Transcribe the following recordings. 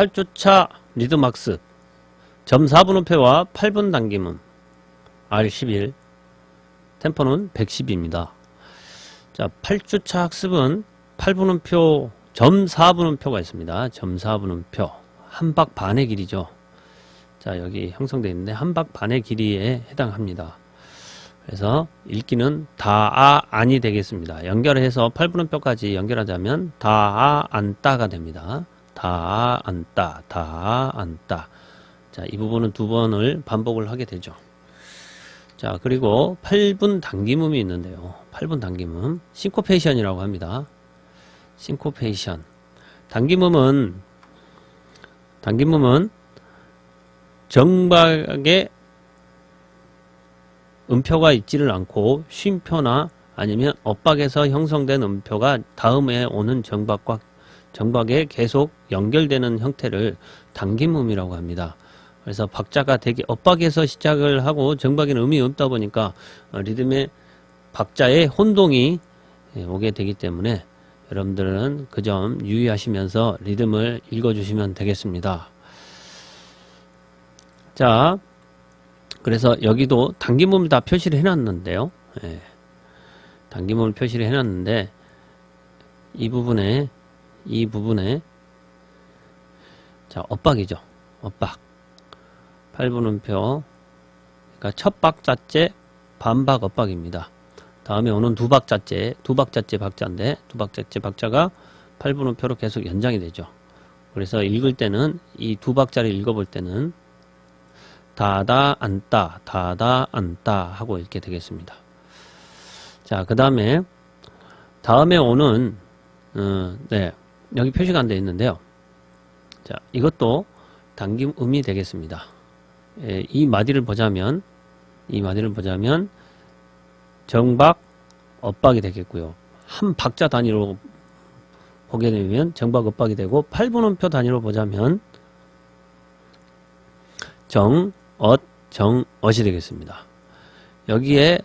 8주차 리듬 학습 점 4분음표와 8분 당김음 R11 템포는 110입니다. 자, 8주차 학습은 8분 음표 점 4분 음표가 있습니다. 점 4분 음표 한박 반의 길이죠. 자, 여기 형성되어 있는데 한박 반의 길이에 해당합니다. 그래서 읽기는 다아 안이 되겠습니다. 연결해서 8분음표까지 연결하자면 다아 안따가 됩니다. 다아 안따 다아 안따 자, 이 부분은 두 번을 반복을 하게 되죠. 자, 그리고 8분 당김음이 있는데요. 8분 당김음 싱코페이션이라고 합니다. 싱코페이션 당김음은 당김음은 정박의 음표가 있지를 않고 쉼표나 아니면 엇박에서 형성된 음표가 다음에 오는 정박과 정박에 계속 연결되는 형태를 당김음이라고 합니다. 그래서 박자가 되게 엇박에서 시작을 하고 정박에는 음이 없다 보니까 어, 리듬의 박자의 혼동이 예, 오게 되기 때문에 여러분들은 그 점 유의하시면서 리듬을 읽어주시면 되겠습니다. 자, 그래서 여기도 당김음을 다 표시를 해놨는데요. 예. 당김음을 표시를 해놨는데 이 부분에 이 부분에 자 엇박이죠. 엇박 8분음표 그러니까 첫 박자째 반박 엇박입니다. 다음에 오는 두 박자째 두 박자째 박자인데 두 박자째 박자가 8분음표로 계속 연장이 되죠. 그래서 읽을 때는 이 두 박자를 읽어볼 때는 다다 안따 다다 안따 하고 읽게 되겠습니다. 자, 그 다음에 다음에 오는 어, 네 여기 표시가 안 되어 있는데요. 자, 이것도 당김 음이 되겠습니다. 예, 이 마디를 보자면 이 마디를 보자면 정박 엇박이 되겠고요. 한 박자 단위로 보게 되면 정박 엇박이 되고 8분음표 단위로 보자면 정, 엇, 정, 엇이 되겠습니다. 여기에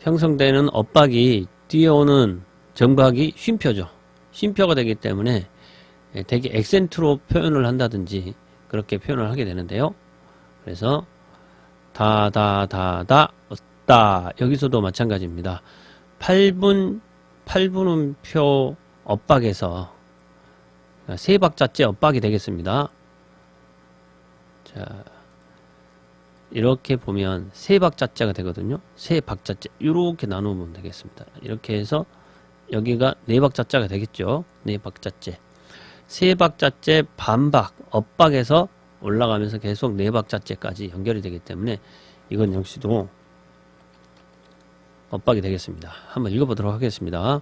형성되는 엇박이 뒤에 오는 정박이 쉼표죠. 쉼표가 되기 때문에 되게 액센트로 표현을 한다든지 그렇게 표현을 하게 되는데요. 그래서 다, 다, 다, 다, 따 여기서도 마찬가지입니다. 8분 8분 음표 엇박에서 세 박자째 엇박이 되겠습니다. 자, 이렇게 보면 세 박자째가 되거든요. 세 박자째 이렇게 나누면 되겠습니다. 이렇게 해서 여기가 네 박자째가 되겠죠. 네 박자째. 세 박자째 반박 엇박에서 올라가면서 계속 네 박자째까지 연결이 되기 때문에 이건 역시도 엇박이 되겠습니다. 한번 읽어보도록 하겠습니다.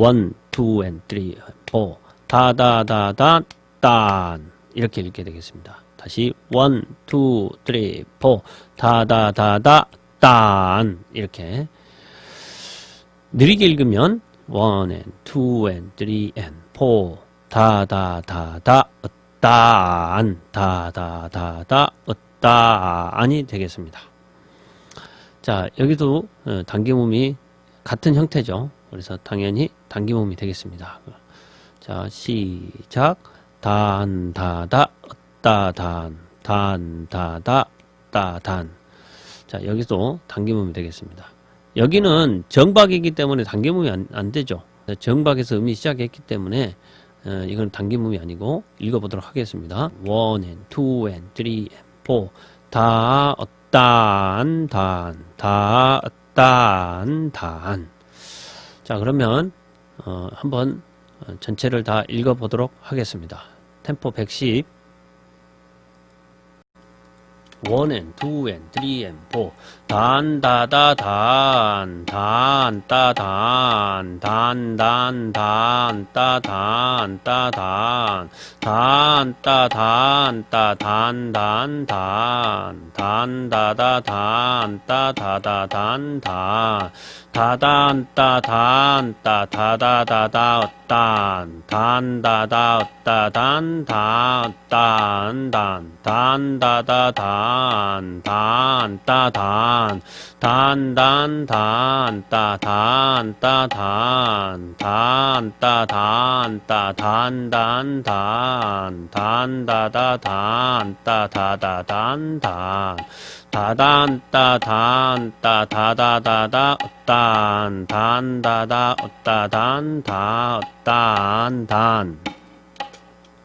원, 투, 앤, 쓰리, 포, 다다다다, 딴 이렇게 읽게 되겠습니다. 다시 원, 투, 쓰리, 포, 다다다다, 딴 이렇게 느리게 읽으면 원, 앤, 투, 앤, 쓰리, 앤, 포, 다다다다, 딴, 다다다다, 딴이 되겠습니다. 자, 여기도 어, 단기몸이 같은 형태죠. 그래서 당연히 단기몸이 되겠습니다. 자, 시작. 단, 다다, 따단, 단, 다다, 따단. 자, 여기서 단기몸이 되겠습니다. 여기는 정박이기 때문에 단기몸이 안, 안 되죠. 정박에서 음이 시작했기 때문에 어, 이건 단기몸이 아니고 읽어보도록 하겠습니다. 원 앤, 투 앤, 쓰리 앤, 포, 다, 딴, 단, 다, 딴, 단. 자, 그러면, 어, 한번 어, 전체를 다 읽어보도록 하겠습니다. 템포 110. 원 앤, 투 앤, 쓰리 앤, 포. 단, 다, 다, 단, 단, 따, 단, 단, 단, 단, 따, 단, 따, 단, 단, 따, 단, 따, 단, 단, 단, 단, 다, 다, 단, 따, 다, 다, 단, 단, 다단, 따, 단, 따, 다, 다, 다, 다, 딴, 단다다, 따, 단, 다, 딴, 단, 단다다, 단, 단, 따, 단, 단, 단, 단, 따, 단, 따, 단, 단, 따, 단, 따, 단, 단, 단, 단다다, 단, 따, 다다, 단, 단, 다단, 따, 단, 따, 다다다다, 딴, 단다다, 따, 단, 다, 딴, 단.